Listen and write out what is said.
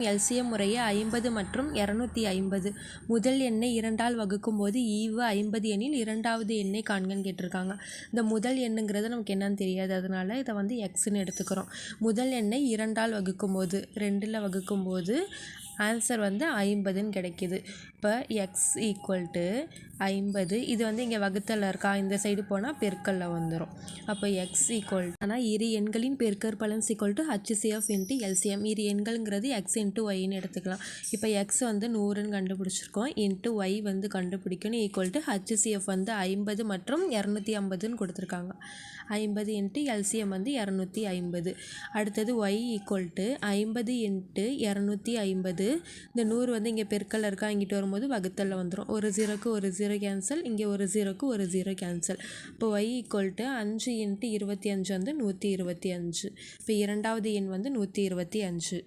LCM முறையே ஐம்பது மற்றும் இரநூத்தி ஐம்பது. முதல் எண்ணை இரண்டால் வகுக்கும் போது ஈவு ஐம்பது எண்ணில் இரண்டாவது எண்ணை காண்கன்னு கேட்டிருக்காங்க. இந்த முதல் எண்ணுங்கிறது நமக்கு என்னன்னு தெரியாது. அதனால இதை வந்து எக்ஸ்ன்னு எடுத்துக்கிறோம். முதல் எண்ணை இரண்டால் வகுக்கும் போது ரெண்டில் வகுக்கும் போது ஆன்சர் வந்து ஐம்பதுன்னு கிடைக்கிது. இப்போ எக்ஸ் ஈக்குவல் டு ஐம்பது. இது வந்து இங்கே வகுத்தலில் இருக்கா? இந்த சைடு போனால் பெருக்கல்ல வந்துடும் அப்போ எக்ஸ் ஈக்குவல் ஆனால் இரு எண்களின் பெருக்கற்பலன் equal to HCF into LCM இரு எண்கள்ங்கிறது எக்ஸ் இன்ட்டு ஒய்ன்னு எடுத்துக்கலாம். இப்போ எக்ஸ் வந்து நூறுன்னு கண்டுபிடிச்சிருக்கோம். இன்ட்டு ஒய் வந்து கண்டுபிடிக்கணும். ஈக்குவல் டு ஹச்சிசிஎஃப் வந்து ஐம்பது மற்றும் இரநூத்தி ஐம்பதுன்னு கொடுத்துருக்காங்க. ஐம்பது இன்ட்டு எல்சிஎம் வந்து இரநூத்தி ஐம்பது. அடுத்தது ஒய் ஈக்குவல் டு ஐம்பது இன்ட்டு இரநூத்தி ஐம்பது. இந்த நூறு வந்து இங்கே பெருக்கல் இருக்கா இங்கிட்டு வரும்போது வகுத்தலில் வந்துடும் ஒரு ஜீரோக்கு ஒரு ஜீரோ கேன்சல் இங்கே ஒரு ஜீரோக்கு ஒரு ஜீரோ கேன்சல் இப்போ ஒய் ஈக்குவல் டு அஞ்சு இன்ட்டு இருபத்தி அஞ்சு வந்து நூற்றி இருபத்தி அஞ்சு. இப்போ இரண்டாவது எண் வந்து நூற்றி இருபத்தி அஞ்சு.